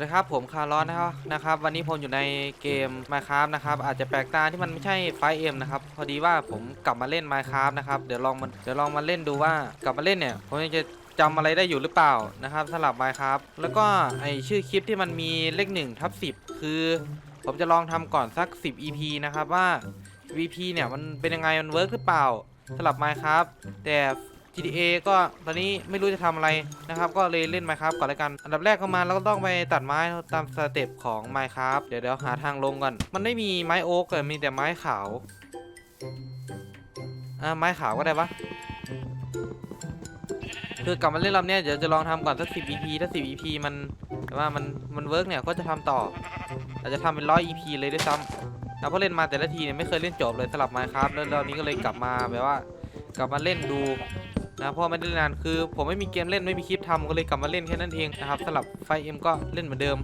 วัสดีครับผมคาร์ลอสนะครับนะครับ วันนี้ผมอยู่ในเกม Minecraft นะครับ อาจจะแปลกตาที่มันไม่ใช่ไฟเอ็มนะครับ พอดีว่าผมกลับมาเล่น Minecraft นะครับเดี๋ยวลองมาเดี๋ยวลองมาเล่นดูว่ากลับมาเล่นเนี่ยผมจะจำอะไรได้อยู่หรือเปล่านะครับสำหรับ Minecraft แล้วก็ไอชื่อคลิปที่มันมีเลข1ทับ10 คือ ผมจะลองทำก่อนสัก 10 EP นะครับว่า VP เนี่ยมันเป็นยังไงมันเวิร์กหรือเปล่าสำหรับ Minecraft แต่ GTA ก็ตอนนี้ไม่รู้จะทำอะไรนะครับ ก็เลยเล่น Minecraft ก่อนแล้วกัน อันดับแรกเข้ามาเราก็ต้องไปตัดไม้ตามสเต็ปของ Minecraft เดี๋ยวเดี๋ยวหาทางลงก่อน มันไม่มีไม้โอ๊กแต่มีแต่ไม้ขาว อ่าไม้ขาวก็ได้ปะคือกลับมาเล่นรอบเนี้ยเดี๋ยวจะลองทำก่อนสัก10 EP ถ้า10 EP มันแต่ว่ามันมันเวิร์กเนี่ยก็จะทำต่อ อาจจะทำเป็นร้อย EP เลยด้วยซ้ำนะเพราะเล่นมาแต่ละทีเนี่ยไม่เคยเล่นจบเลยสลับ Minecraft แล้วรอบนี้ก็เลยกลับมาแบบว่ากลับมาเล่นดู นะเพราะไม่ได้นานคือ ผมไม่มีเกมเล่นไม่มีคลิปทำก็เลยกลับมาเล่นแค่นั้นเองนะครับสลับไฟเอ็มก็เล่นเหมือนเดิม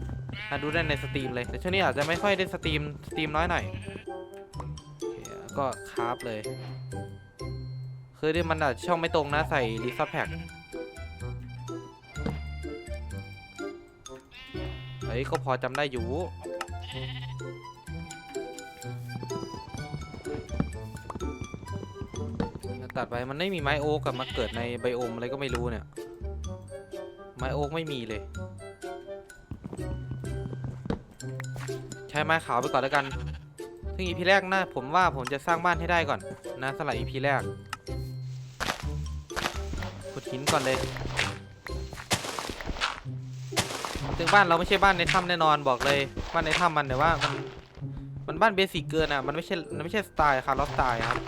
นะดูได้ในสตรีมเลยแต่ช่วงนี้อาจจะไม่ค่อยได้สตรีมสตรีมน้อยหน่อยก็คราฟเลย คือที่มันอาจจะช่องไม่ตรงนะใส่รีซับแพ็กเฮ้ยก็พอจำได้อยู่ ตัดไปมันไม่มีไม้โอ๊กกับมาเกิดในไบโอมอะไรก็ไม่รู้เนี่ย ไม้โอ๊กไม่มีเลย ใช้ไม้ขาวไปก่อนแล้วกัน ซึ่งอีพีแรกนะผมว่าผมจะสร้างบ้านให้ได้ก่อนนะสำหรับอีพีแรกขุดหินก่อนเลยซึ่งบ้านเราไม่ใช่บ้านในถ้ำแน่นอนบอกเลยบ้านในถ้ำมันแต่ว่ามันมันบ้านเบสิกเกินอะมันไม่ใช่มันไม่ใช่สไตล์คาร์ลสไตล์ครับ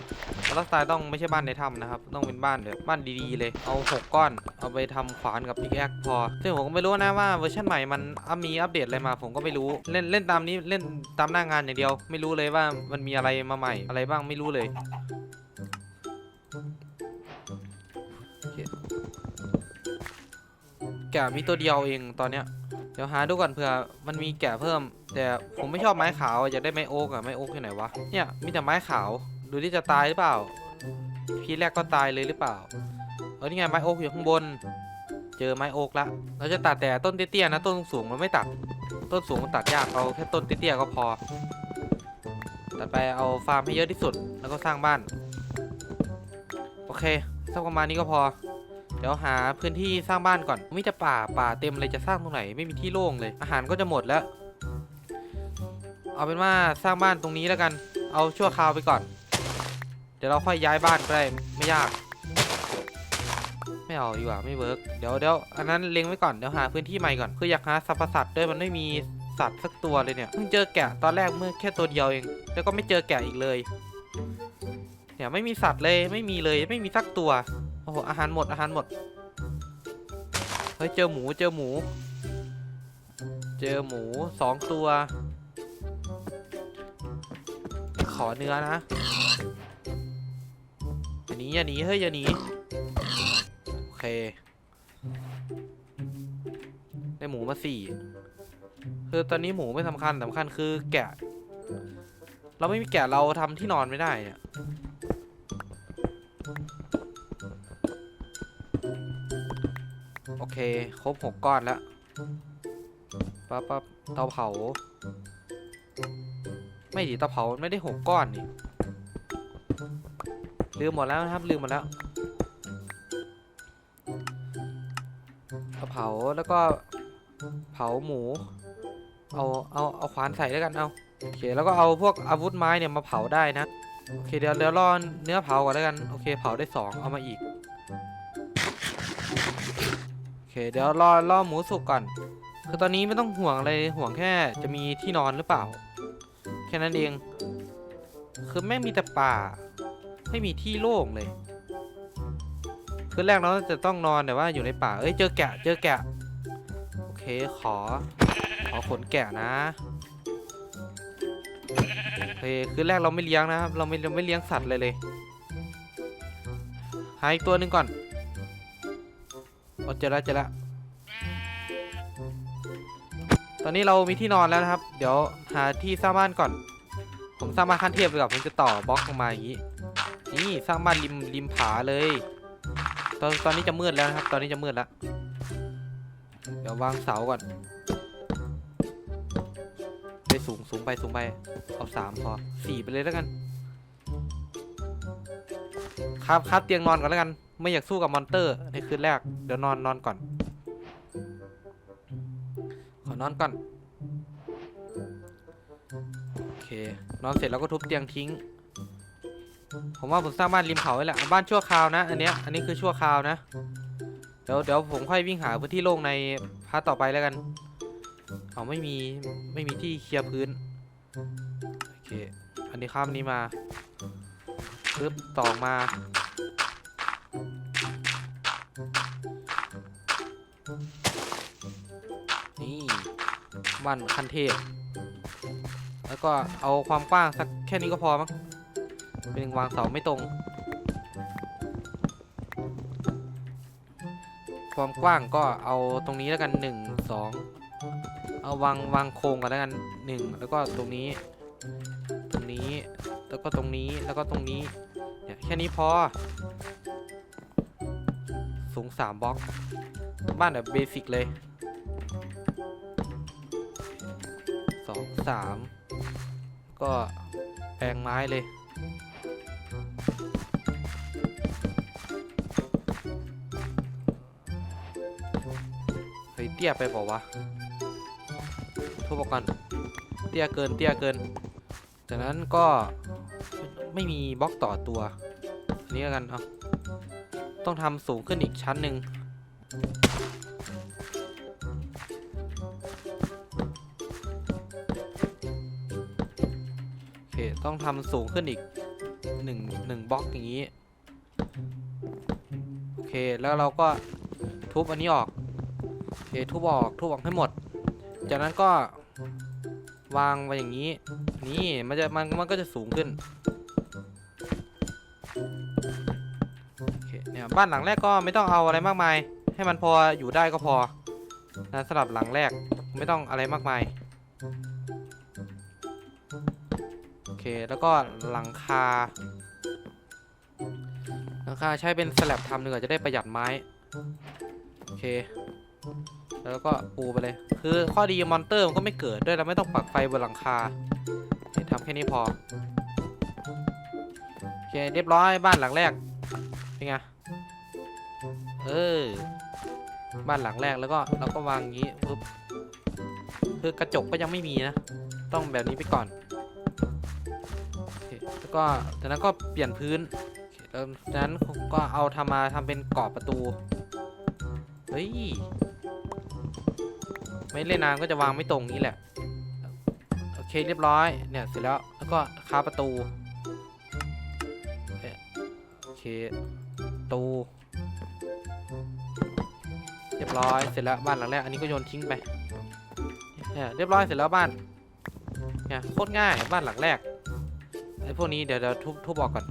ล้วสไตล์ต้องไม่ใช่บ้านในถ้ำนะครับ ต้องเป็นบ้านแบบบ้านดีๆเลย เอา 6 ก้อน เอาไปทำขวานกับพิกแอคพอ ซึ่งผมก็ไม่รู้นะว่าเวอร์ชันใหม่มันมีอัปเดตอะไรมา ผมก็ไม่รู้ เล่นเล่นตามนี้เล่นตามหน้างานอย่างเดียว ไม่รู้เลยว่ามันมีอะไรมาใหม่ อะไรบ้างไม่รู้เลยแกะมีตัวเดียวเองตอนเนี้ย เดี๋ยวหาดูก่อนเผื่อมันมีแกะเพิ่ม แต่ผมไม่ชอบไม้ขาวอยากได้ไม้โอ๊กอะไม้โอ๊กที่ไหนวะ เนี่ยมีแต่ไม้ขาว ดูที่จะตายหรือเปล่า พี่แรกก็ตายเลยหรือเปล่าเออนี่ไงไม้โอ๊กอยู่ข้างบน เจอไม้โอ๊กละเราจะตัดแต่ต้นเตี้ยๆนะ ต้นสูงมันไม่ตัด ต้นสูงมันตัดยากเอาแค่ต้นเตี้ยๆก็พอตัดไปเอาฟาร์มให้เยอะที่สุดแล้วก็สร้างบ้าน โอเคสักประมาณนี้ก็พอ เดี๋ยวหาพื้นที่สร้างบ้านก่อนมีแต่ป่าป่าเต็มเลยจะสร้างตรงไหนไม่มีที่โล่งเลย อาหารก็จะหมดแล้ว เอาเป็นว่าสร้างบ้านตรงนี้แล้วกัน เอาชั่วคราวไปก่อน เดี๋ยวเราค่อยย้ายบ้านก็ได้ไม่ยาก ไม่เอาดีกว่าไม่เวิร์กเดี๋ยวเดี๋ยวอันนั้นเล็งไว้ก่อนเดี๋ยวหาพื้นที่ใหม่ก่อนคืออยากหาสรรพสัตว์ด้วยมันไม่มีสัตว์สักตัวเลยเนี่ยเพิ่งเจอแกะตอนแรกเมื่อแค่ตัวเดียวเอง แล้วก็ไม่เจอแกะอีกเลย เนี่ยไม่มีสัตว์เลยไม่มีเลยไม่มีสักตัวโอ้โหอาหารหมดอาหารหมดเฮ้ยเจอหมูเจอหมู เจอหมูสองตัว ขอเนื้อนะ หนีอย่าหนีเฮ้ยอย่าหนีโอเค ได้หมูมาสี่คือตอนนี้หมูไม่สำคัญสำคัญคือแกะ เราไม่มีแกะเราทำที่นอนไม่ได้เนี่ยโอเค ครบหกก้อนแล้วปั๊บปั๊บเตาเผา ไม่ดีเตาเผามันไม่ได้หกก้อนนี่ ลืมหมดแล้วนะครับลืมหมดแล้วเผาแล้วก็เผาหมู เอาเอาเอาขวานใส่แล้วกันเอาโอเคแล้วก็เอาพวกอาวุธไม้เนี่ยมาเผาได้นะโอเคเดี๋ยวเดี๋ยวรอเนื้อเผาก่อนแล้วกันโอเคเผาได้สองเอามาอีกโอเคเดี๋ยวรอรอหมูสุกก่อนคือตอนนี้ไม่ต้องห่วงอะไรห่วงแค่จะมีที่นอนหรือเปล่า แค่นั้นเอง คือแม่งมีแต่ป่า ไม่มีที่โล่งเลย คือแรกเราจะต้องนอนแต่ว่าอยู่ในป่า เอ้ยเจอแกะ เจอแกะ โอเคขอ ขอขนแกะนะ โอเคคือแรกเราไม่เลี้ยงนะครับ เราไม่เราไม่เลี้ยงสัตว์เลยเลย หาอีกตัวหนึ่งก่อนเอาเจอแล้วเจอแล้วตอนนี้เรามีที่นอนแล้วนะครับ เดี๋ยวหาที่สร้างบ้านก่อน ผมสร้างบ้านขั้นเทพเลยกับผมจะต่อบล็อกลงมาอย่างนี้ นี่สร้างบ้านริมริมผาเลย ตอนตอนนี้จะมืดแล้วนะครับ ตอนนี้จะมืดแล้ว เดี๋ยววางเสาก่อน ไปสูงสูงไปสูงไป เอาสามพอสี่ไปเลยแล้วกัน ครับครับเตียงนอนก่อนแล้วกัน ไม่อยากสู้กับมอนเตอร์ในคืนแรก เดี๋ยวนอนนอนก่อน ขอนอนก่อน โอเค นอนเสร็จแล้วก็ทุบเตียงทิ้ง ผมว่าผมสร้างบ้านริมเขาไว้แหละบ้านชั่วคราวนะ อันเนี้ยอันนี้คือชั่วคราวนะ เดี๋ยวเดี๋ยวผมค่อยวิ่งหาพื้นที่โล่งในพาร์ทต่อไปแล้วกันเอาไม่มีไม่มีที่เคลียร์พื้นโอเคอันนี้ข้ามนี้มาปึ๊บต่อมานี่บ้านคันเทพแล้วก็เอาความกว้างสักแค่นี้ก็พอมั้ง เป็นวางเสาไม่ตรง ความกว้างก็เอาตรงนี้แล้วกันหนึ่งสองเอาวางวางโครงกันแล้วกันหนึ่งแล้วก็ตรงนี้ ตรงนี้แล้วก็ตรงนี้แล้วก็ตรงนี้เนี่ยแค่นี้พอ สูงสามบล็อก บ้านแบบเบสิกเลยสองสามก็แปลงไม้เลย ฮ้ยเตี้ยไปบอกวะทุบอกก่อนเตี้ยเกินเตี้ยเกิน จากนั้นก็ไม่มีบล็อกต่อตัวนนี้แล้วกันเอาต้องทำสูงขึ้นอีกชั้นหนึ่งโอเคต้องทำสูงขึ้นอีกหนึ่งหนึ่งบล็อกอย่างนี้ โอเคแล้วเราก็ทุบอันนี้ออก ทุบออกทุบออกให้หมด จากนั้นก็วางไว้อย่างนี้ นี่มันจะมันมันก็จะสูงขึ้นเคเนี่ยบ้านหลังแรกก็ไม่ต้องเอาอะไรมากมาย ให้มันพออยู่ได้ก็พอนะสำหรับหลังแรกไม่ต้องอะไรมากมายโอเคแล้วก็หลังคาหลังคาใช้เป็นสลับทำดีกว่าจะได้ประหยัดไม้โอเค แล้วก็ปูไปเลย คือข้อดีมอนเตอร์มันก็ไม่เกิดด้วยเราไม่ต้องปักไฟบนหลังคาทำแค่นี้พอโอเคเรียบร้อยบ้านหลังแรกเป็นไงเออบ้านหลังแรกแล้วก็เราก็วางอย่างนี้ปุ๊บคือกระจกก็ยังไม่มีนะ ต้องแบบนี้ไปก่อนอแล้วก็จากนั้นก็เปลี่ยนพื้นแล้วจากนั้นก็เอาทำมาทำเป็นกรอบประตู เฮ้ย ไม่เล่นนานก็จะวางไม่ตรงนี้แหละ โอเคเรียบร้อย เนี่ยเสร็จแล้ว แล้วก็คาประตู โอเคประตูเรียบร้อย เสร็จแล้วบ้านหลังแรก อันนี้ก็โยนทิ้งไป เนี่ยเรียบร้อยเสร็จแล้วบ้าน เนี่ยโคตรง่ายบ้านหลังแรก ไอ้พวกนี้เดี๋ยวเดี๋ยวทุบทุบออกก่อน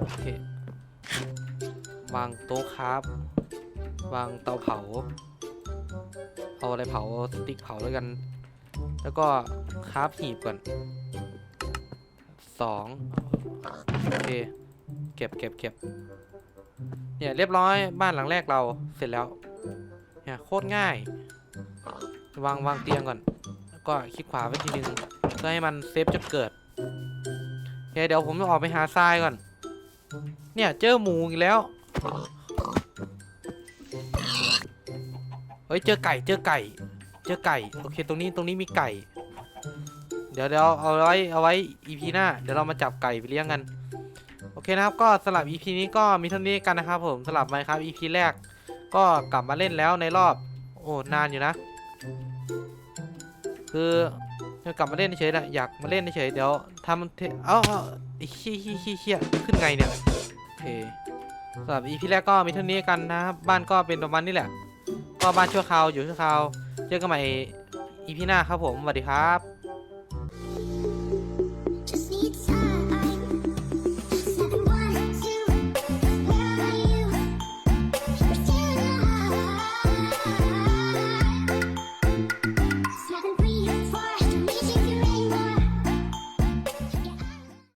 โอเควางโต๊ะครับ วางเตาเผา เอาอะไรเผาสติ๊กเผาแล้วกัน แล้วก็คราฟหีบก่อนสองโอเค เก็บเก็บเก็บเนี่ยเรียบร้อยบ้านหลังแรกเราเสร็จแล้วเนี่ยโคตรง่าย วางวางเตียงก่อน แล้วก็คลิกขวาไปทีนึงเพื่อให้มันเซฟจุดเกิดโอเคเดี๋ยวผมจะออกไปหาทรายก่อน เนี่ยเจอหมูอีกแล้ว เฮ้ยเจอไก่เจอไก่ เจอไก่โอเคตรงนี้ตรงนี้มีไก่ เดี๋ยวเดี๋ยวเอาไว้เอาไว้ EP หน้าเดี๋ยวเรามาจับไก่ไปเลี้ยงกันโอเคนะครับก็สำหรับ EP นี้ก็มีเท่านี้กันนะครับผมสำหรับไหมครับ EP แรก ก็กลับมาเล่นแล้วในรอบ โอ้นานอยู่นะ คือจะกลับมาเล่นเฉยๆนะอยากมาเล่นเฉยๆเดี๋ยวทำเทอ้าเอาไอ้เฮี้ยเฮี้ยเฮี้ยขึ้นไงเนี่ยโอเคสำหรับ EP แรกก็มีเท่านี้กันนะครับบ้านก็เป็นประมาณนี้แหละ ก็บ้านชั่วคราวอยู่ชั่วคราวเจอกันใหม่อีพีหน้าครับผมสวัสดีครับ